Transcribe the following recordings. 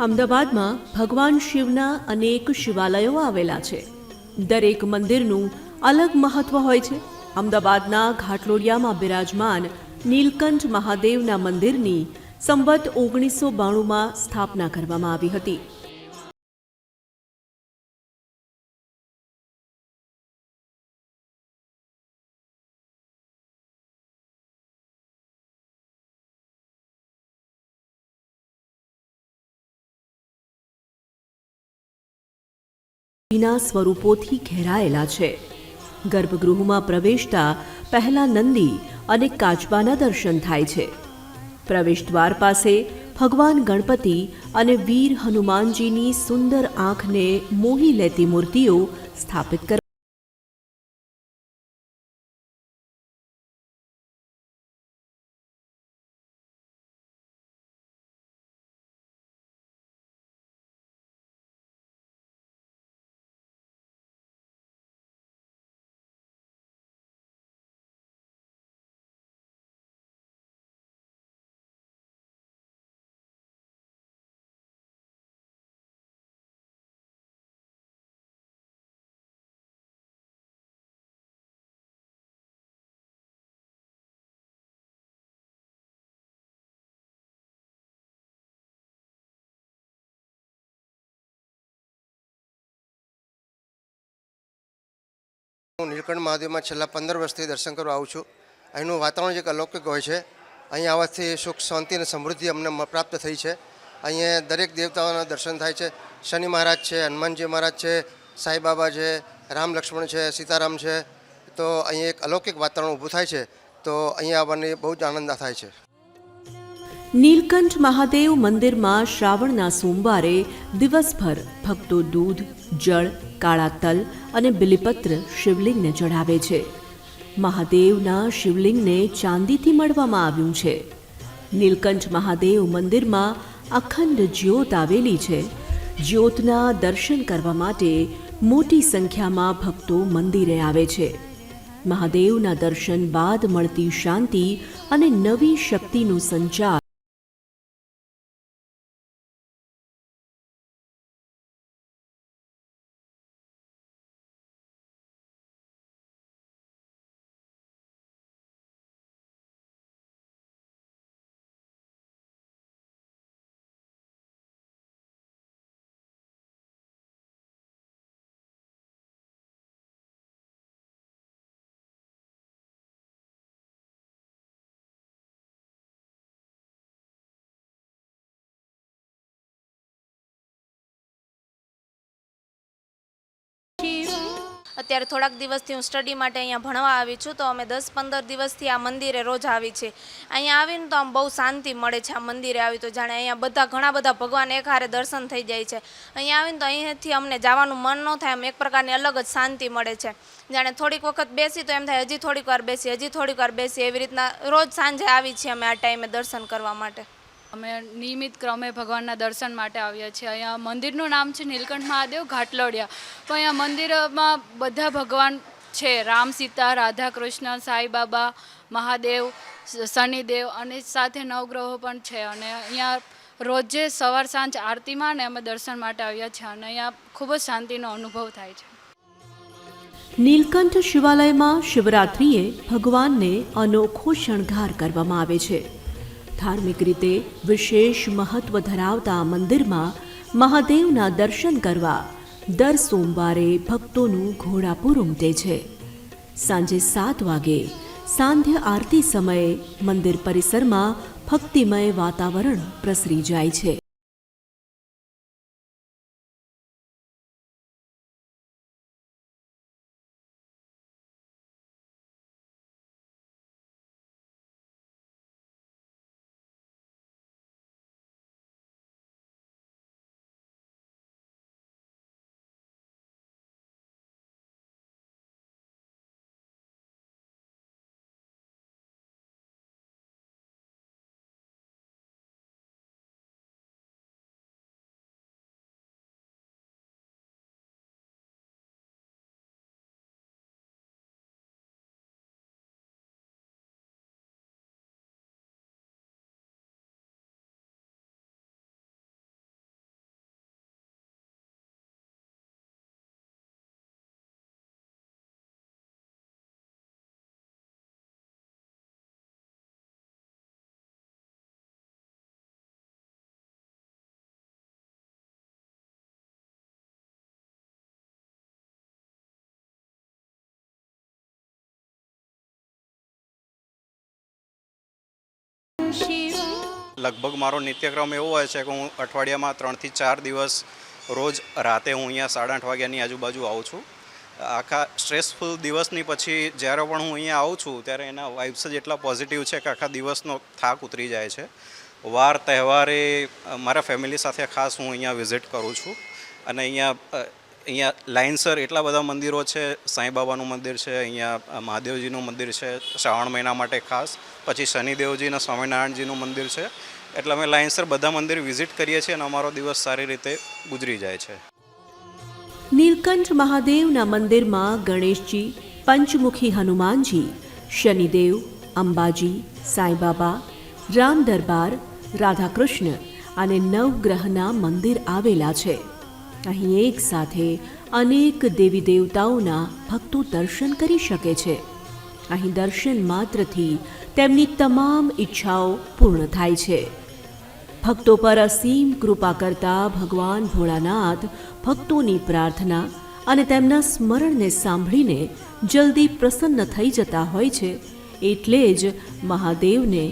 અમદાવાદમાં ભગવાન શિવના અનેક શિવાલયો આવેલા છે. દરેક મંદિરનું અલગ મહત્વ હોય છે. અમદાવાદના ઘાટલોડિયામાં બિરાજમાન નીલકંઠ મહાદેવના મંદિરની સંવત ઓગણીસો બાણુંમાં સ્થાપના કરવામાં આવી હતી. ના સ્વરૂપોથી ઘેરાયેલા છે. ગર્ભગૃહમાં પ્રવેશતા પહેલા નંદી અને કાચબાના દર્શન થાય છે. પ્રવેશ દ્વાર પાસે ભગવાન ગણપતિ અને વીર હનુમાનજીની સુંદર આંખને મોહી લેતી મૂર્તિઓ સ્થાપિત કર હું નીલકંઠ મહાદેવમાં છેલ્લા પંદર વર્ષથી દર્શન કરવા આવું છું. અહીંનું વાતાવરણ એક અલૌકિક હોય છે. અહીં આવવાથી સુખ, શાંતિ અને સમૃદ્ધિ અમને પ્રાપ્ત થઈ છે. અહીંયા દરેક દેવતાઓના દર્શન થાય છે. શનિ મહારાજ છે, હનુમાનજી મહારાજ છે, સાંઈબાબા છે, રામ લક્ષ્મણ છે, સીતારામ છે. તો અહીંયા એક અલૌકિક વાતાવરણ ઊભું થાય છે. તો અહીંયા આવવાની બહુ જ આનંદ થાય છે. નીલકંઠ મહાદેવ મંદિરમાં શ્રાવણના સોમવારે દિવસભર ભક્તો દૂધ, જળ, કાળા તલ અને બિલીપત્ર શિવલિંગને ચઢાવે છે. મહાદેવના શિવલિંગને ચાંદીથી મળવામાં આવ્યું છે. નીલકંઠ મહાદેવ મંદિરમાં અખંડ જ્યોત આવેલી છે. જ્યોતના દર્શન કરવા માટે મોટી સંખ્યામાં ભક્તો મંદિરે આવે છે. મહાદેવના દર્શન બાદ મળતી શાંતિ અને નવી શક્તિનું સંચાર અત્યારે થોડાક દિવસથી હું સ્ટડી માટે અહીંયા ભણવા આવી છું, તો અમે દસ પંદર દિવસથી આ મંદિરે રોજ આવી છે. અહીંયા આવીને તો આમ બહુ શાંતિ મળે છે આ મંદિરે આવી તો જાણે અહીંયા બધા ઘણા બધા ભગવાન એક હારે દર્શન થઈ જાય છે. અહીંયા આવીને તો અહીંયાથી અમને જવાનું મન ન થાય, આમ એક પ્રકારની અલગ જ શાંતિ મળે છે. જાણે થોડીક વખત બેસી તો એમ થાય હજી થોડીક વાર બેસી, હજી થોડીક વાર બેસી એવી રીતના રોજ સાંજે આવી છીએ અમે આ ટાઈમે દર્શન કરવા માટે. અમે નિયમિત ક્રમે ભગવાનના દર્શન માટે આવ્યા છીએ. અહીંયા મંદિરનું નામ છે નીલકંઠ મહાદેવ ઘાટલોડિયા. તો અહીંયા મંદિરમાં બધા ભગવાન છે. રામ સીતા રાધા કૃષ્ણ સાંઈબાબા મહાદેવ શનિદેવ અને સાથે નવગ્રહો પણ છે. અને અહીંયા રોજે સવાર સાંજ આરતીમાં ને અમે દર્શન માટે આવ્યા છીએ. અને અહીંયા ખૂબ જ શાંતિનો અનુભવ થાય છે. નીલકંઠ શિવાલયમાં શિવરાત્રિએ ભગવાનને અનોખો શણગાર કરવામાં આવે છે. ધાર્મિક રીતે વિશેષ મહત્વ ધરાવતા મંદિરમાં મહાદેવના દર્શન કરવા દર સોમવારે ભક્તોનું ઘોડાપુર ઉમટે છે. સાંજે સાત વાગે સાંધ્ય આરતી સમયે મંદિર પરિસરમાં ભક્તિમય વાતાવરણ પ્રસરી જાય છે. લગભગ મારો નિત્યક્રમ એવો હોય છે કે હું અઠવાડિયામાં ત્રણથી ચાર દિવસ રોજ રાતે હું અહીંયા સાડા આઠ વાગ્યાની આજુબાજુ આવું છું. આખા સ્ટ્રેસફુલ દિવસની પછી જ્યારે પણ હું અહીંયા આવું છું ત્યારે એના વાઇબ્સ જ એટલા પોઝિટિવ છે કે આખા દિવસનો થાક ઉતરી જાય છે. વાર તહેવારે મારા ફેમિલી સાથે ખાસ હું અહીંયા વિઝિટ કરું છું અને અહીંયા અહીંયા લાઇનસર એટલા બધા મંદિરો છે, સાંઈબાબાનું મંદિર છે, અહીંયા મહાદેવજીનું મંદિર છે, શ્રાવણ મહિના માટે ખાસ, પછી શનિદેવજીના સ્વામિનારાયણજીનું મંદિર છે. એટલે અમે લાઇનસર બધા મંદિર વિઝિટ કરીએ છીએ અને અમારો દિવસ સારી રીતે ગુજરી જાય છે. નીલકંઠ મહાદેવના મંદિરમાં ગણેશજી, પંચમુખી હનુમાનજી, શનિદેવ, અંબાજી, સાંઈબાબા, રામ દરબાર, રાધાકૃષ્ણ અને નવગ્રહના મંદિર આવેલા છે. અહીં એક સાથે અનેક દેવી દેવતાઓના ભક્તો દર્શન કરી શકે છે. અહીં દર્શન માત્રથી તેમની તમામ ઈચ્છાઓ પૂર્ણ થાય છે. ભક્તો પર અસીમ કૃપા કરતા ભગવાન ભોળાનાથ ભક્તોની પ્રાર્થના અને તેમના સ્મરણને સાંભળીને જલ્દી પ્રસન્ન થઈ જતા હોય છે, એટલે જ મહાદેવને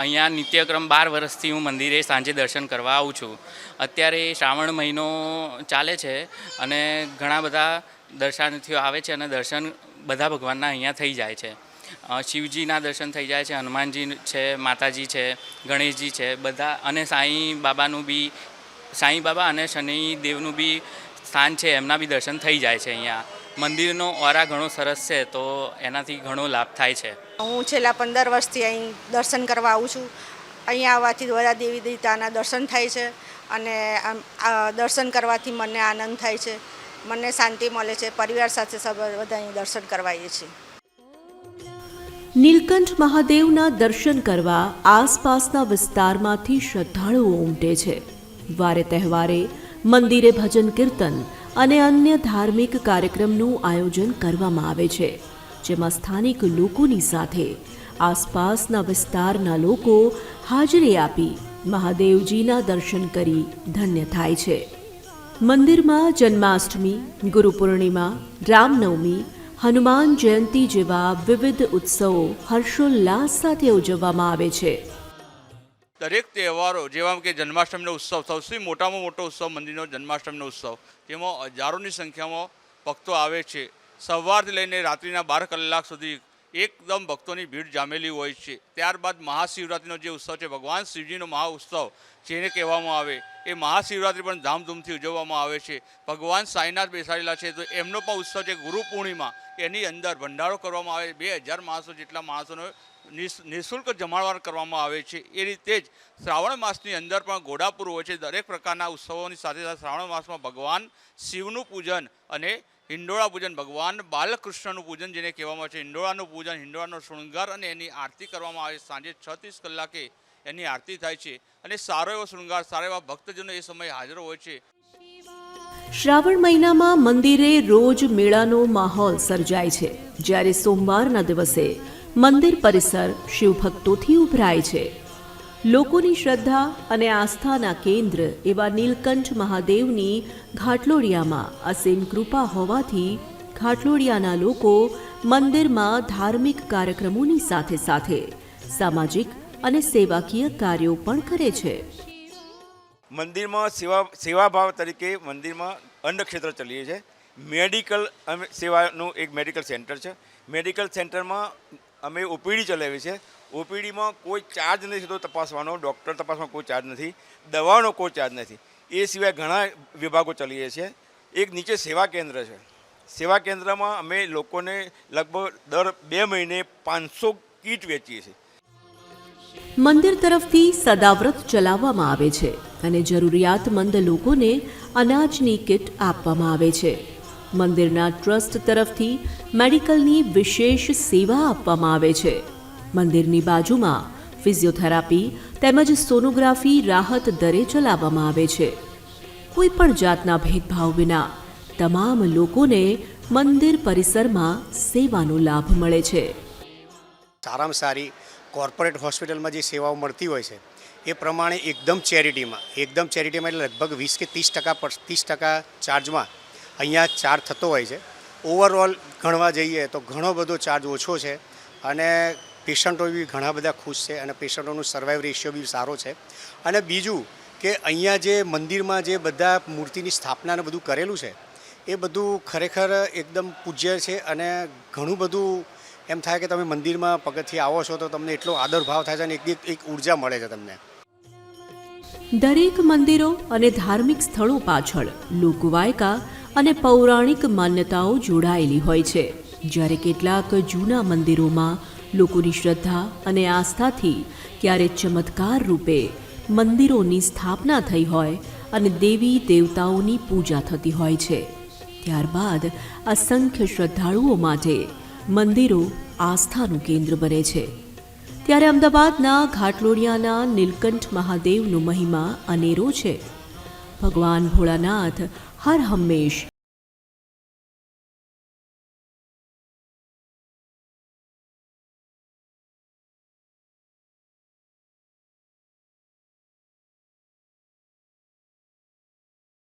અહીંયા નિત્યક્રમ બાર વર્ષથી હું મંદિરે સાંજે દર્શન કરવા આવું છું. અત્યારે શ્રાવણ મહિનો ચાલે છે અને ઘણા બધા દર્શનાર્થીઓ આવે છે અને દર્શન બધા ભગવાનના અહીંયા થઈ જાય છે. શિવજીના દર્શન થઈ જાય છે, હનુમાનજી છે, માતાજી છે, ગણેશજી છે, બધા અને સાંઈ બાબાનું બી, સાંઈ બાબા અને શનિદેવનું બી સ્થાન છે, એમના બી દર્શન થઈ જાય છે અહીંયા. મંદિરનો ઓરા ઘણો સરસ છે તો એનાથી ઘણો લાભ થાય છે. હું છેલ્લા પંદર વર્ષથી અહીં દર્શન કરવા આવું છું. અહીંયા આવવાથી દ્વારા દેવી દેવતાના દર્શન થાય છે અને આમ આ દર્શન કરવાથી મને આનંદ થાય છે. મને શાંતિ મળે છે પરિવાર સાથે બધા અહીં દર્શન કરવાઈએ છીએ. નીલકંઠ મહાદેવના દર્શન કરવા આસપાસના વિસ્તારમાંથી શ્રદ્ધાળુઓ ઉમટે છે. વારે તહેવારે મંદિરે ભજન કીર્તન અને અન્ય ધાર્મિક કાર્યક્રમનું આયોજન કરવામાં આવે છે, જેમાં સ્થાનિક લોકોની સાથે આસપાસના વિસ્તારના લોકો હાજરી આપી મહાદેવજીના દર્શન કરી ધન્ય થાય છે. મંદિરમાં જન્માષ્ટમી ગુરુ પૂર્ણિમા રામનવમી, હનુમાન જયંતી જેવા વિવિધ ઉત્સવો હર્ષોલ્લાસ સાથે ઉજવવામાં આવે છે. દરેક તહેવારો જેવા કે જન્માષ્ટમીનો ઉત્સવ, સૌથી મોટામાં મોટો ઉત્સવ મંદિરનો જન્માષ્ટમીનો ઉત્સવ. જેમાં હજારોની સંખ્યામાં ભક્તો આવે છે. સવારથી લઈને રાત્રિના બાર કલાક સુધી એકદમ ભક્તોની ભીડ જામેલી હોય છે. ત્યારબાદ મહાશિવરાત્રિનો જે ઉત્સવ છે, ભગવાન શિવજીનો મહા ઉત્સવ જેને કહેવામાં આવે એ મહાશિવરાત્રિ પણ ધામધૂમથી ઉજવવામાં આવે છે. ભગવાન સાંઈનાથ બેસાડેલા છે, તો એમનો પણ ઉત્સવ છે ગુરુ પૂર્ણિમા. એની અંદર ભંડારો કરવામાં આવે, બે હજાર માણસો જેટલા માણસોનો નિઃશુલ્ક જમાડવાર કરવામાં આવે છે. એ રીતે જ શ્રાવણ માસની અંદર પણ ઘોડાપુર હોય છે, દરેક પ્રકારના ઉત્સવોની સાથે સાથે શ્રાવણ માસમાં ભગવાન શિવનું પૂજન અને હિંડોળા પૂજન, ભગવાન બાલકૃષ્ણનું પૂજન જેને કહેવામાં આવે છે. હિંડોળાનું પૂજન, હિંડોળાનો શૃંગાર અને એની આરતી કરવામાં આવે છે. સાંજે છત્રીસ કલાકે એની આરતી થાય છે અને સારો એવો શૃંગાર, સારા એવા ભક્તજનો એ સમયે હાજર હોય છે. શ્રાવણ મહિનામાં મંદિરે રોજ મેળાનો માહોલ સર્જાય છે. જ્યારે સોમવારના દિવસે મંદિર પરિસર શિવભક્તોથી ઉભરાય છે. લોકોની શ્રદ્ધા અને આસ્થાના કેન્દ્ર એવા નીલકંઠ મહાદેવની ઘાટલોડિયામાં અસીમ કૃપા હોવાથી ઘાટલોડિયાના લોકો મંદિરમાં ધાર્મિક કાર્યક્રમોની સાથે સાથે સામાજિક અને સેવાકીય કાર્યો પણ કરે છે. મંદિરમાં સેવા, સેવાભાવ તરીકે મંદિરમાં અન્નક્ષેત્ર ચલીએ છીએ. મેડિકલ અમે સેવાનું એક મેડિકલ સેન્ટર છે. મેડિકલ સેન્ટરમાં અમે ઓપીડી ચલાવીએ છીએ. ઓપીડીમાં કોઈ ચાર્જ નથી થતો તપાસવાનો, ડૉક્ટર તપાસમાં કોઈ ચાર્જ નથી, દવાનો કોઈ ચાર્જ નથી. એ સિવાય ઘણા વિભાગો ચલીએ છીએ. એક નીચે સેવા કેન્દ્ર છે. સેવા કેન્દ્રમાં અમે લોકોને લગભગ દર બે મહિને પાંચસો કીટ વેચીએ છીએ. મંદિર તરફથી સદાવ્રત ચલાવવામાં આવે છે અને જરૂરિયાતમંદ લોકોને અનાજની કિટ આપવામાં આવે છે. મંદિરના ટ્રસ્ટ તરફથી મેડિકલની વિશેષ સેવા આપવામાં આવે છે. મંદિરની બાજુમાં ફિઝિયોથેરાપી તેમજ સોનોગ્રાફી રાહત દરે ચલાવવામાં આવે છે. કોઈ પણ જાતના ભેદભાવ વિના તમામ લોકોને મંદિર પરિસરમાં સેવાનો લાભ મળે છે. સારામાં સારી કોર્પોરેટ હોસ્પિટલમાં જે સેવાઓ મળતી હોય છે, એ પ્રમાણે એકદમ ચેરિટીમાં એકદમ ચેરિટીમાં એટલે લગભગ વીસ કે ત્રીસ ટકા પર, ત્રીસ ટકા ચાર્જમાં અહીંયા ચાર્જ થતો હોય છે. ઓવરઓલ ગણવા જઈએ તો ઘણો બધો ચાર્જ ઓછો છે અને પેશન્ટો બી ઘણા બધા ખુશ છે અને પેશન્ટોનું સર્વાઈવ રેશિયો બી સારો છે. અને બીજું કે અહીંયા જે મંદિરમાં જે બધા મૂર્તિની સ્થાપનાને બધું કરેલું છે, એ બધું ખરેખર એકદમ પૂજ્ય છે અને ઘણું બધું એમ થાય કે તમે મંદિરમાં પગથિયે આવો છો તો તમને એટલો આદર ભાવ થાય છે અને એક એક ઊર્જા મળે છે તમને. દરેક મંદિરો અને ધાર્મિક સ્થળો પાછળ લોકવાયકા અને પૌરાણિક માન્યતાઓ જોડાયેલી હોય છે. જ્યારે કેટલાક જૂના મંદિરોમાં લોકોની શ્રદ્ધા અને આસ્થાથી ક્યારે ચમત્કાર રૂપે મંદિરોની સ્થાપના થઈ હોય અને દેવી દેવતાઓની પૂજા થતી હોય છે. ત્યારબાદ અસંખ્ય શ્રદ્ધાળુઓ માટે મંદિરો આસ્થાનું કેન્દ્ર બને છે. ત્યારે અમદાવાદના ઘાટલોડિયાના નીલકંઠ મહાદેવનો મહિમા અનેરો છે. ભગવાન ભોળાનાથ હર હંમેશ